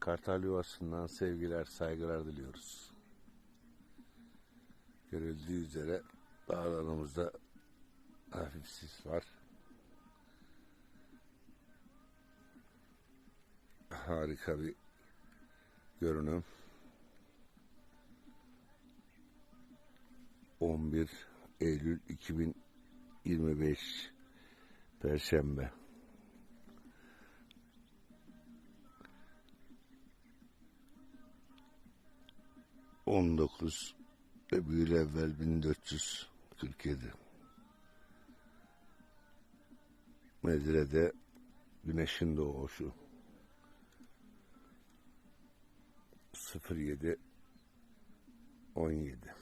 Kartal Yuvası'ndan sevgiler, saygılar diliyoruz. Görüldüğü üzere dağlarımızda hafif sis var. Harika bir görünüm. 11 Eylül 2025 Perşembe. On dokuz Ebu'l evvel 1447 Medine'de güneşin doğuşu. 07 17